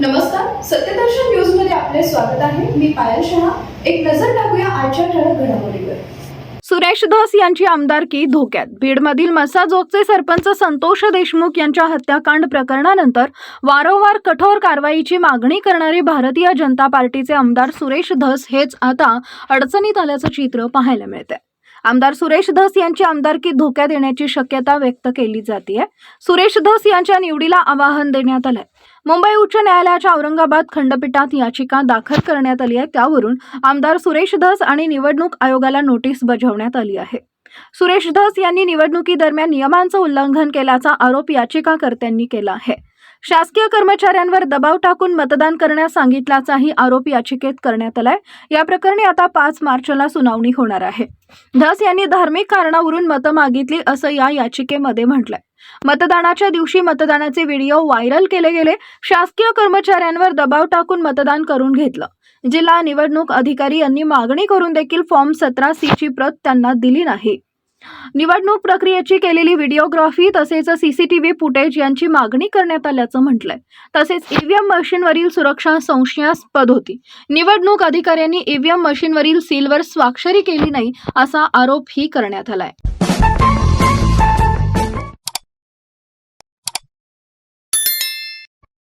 नमस्कार सत्यदर्शन न्यूजमध्ये आपले स्वागत आहे. मी पायल शहा. एक नजर टाकूया आजच्या ठळक घडामोडीवर. सुरेश धस यांची आमदारकी धोक्यात. बीडमधील मसाजोगचे सरपंच संतोष देशमुख यांच्या हत्याकांड प्रकरणानंतर वारंवार कठोर कारवाईची मागणी करणारे भारतीय जनता पार्टीचे आमदार सुरेश धस हेच आता अडचणीत आल्याचं चित्र पाहायला मिळतंय. आमदार सुरेश धस यांची आमदारकी धोक्यात येण्याची शक्यता व्यक्त केली जाते सुरेश धस यांच्या निवडीला आवाहन देण्यात आलंय. मुंबई उच्च न्यायालयाच्या औरंगाबाद खंडपीठात याचिका दाखल करण्यात आली आहे. त्यावरून आमदार सुरेश धस आणि निवडणूक आयोगाला नोटीस बजावण्यात आली आहे. सुरेश धस यांनी निवडणुकीदरम्यान नियमांचं उल्लंघन केल्याचा आरोप याचिकाकर्त्यांनी केला आहे. शासकीय कर्मचाऱ्यांवर दबाव टाकून मतदान करण्यास सांगितल्याचाही आरोप याचिकेत करण्यात आलाय. या प्रकरणी आता पाच मार्चला सुनावणी होणार आहे. धस यांनी धार्मिक कारणावरून मतं मागितली असं या याचिकेमध्ये म्हटलंय. मतदानाच्या दिवशी मतदानाचे व्हिडिओ व्हायरल केले गेले. शासकीय कर्मचाऱ्यांवर दबाव टाकून मतदान करून घेतलं. जिल्हा निवडणूक अधिकारी यांनी मागणी करून देखील फॉर्म सतरा सी ची प्रत त्यांना दिली नाही. निवडणूक प्रक्रियेची केलेली व्हिडिओग्राफी तसेच सीसीटीव्ही फुटेज यांची मागणी करण्यात आल्याचं म्हटलंय. तसेच ईव्हीएम मशीनवरील सुरक्षा संशयास्पद होती. निवडणूक अधिकाऱ्यांनी ईव्हीएम मशीनवरील सीलवर स्वाक्षरी केली नाही असा आरोपही करण्यात आलाय.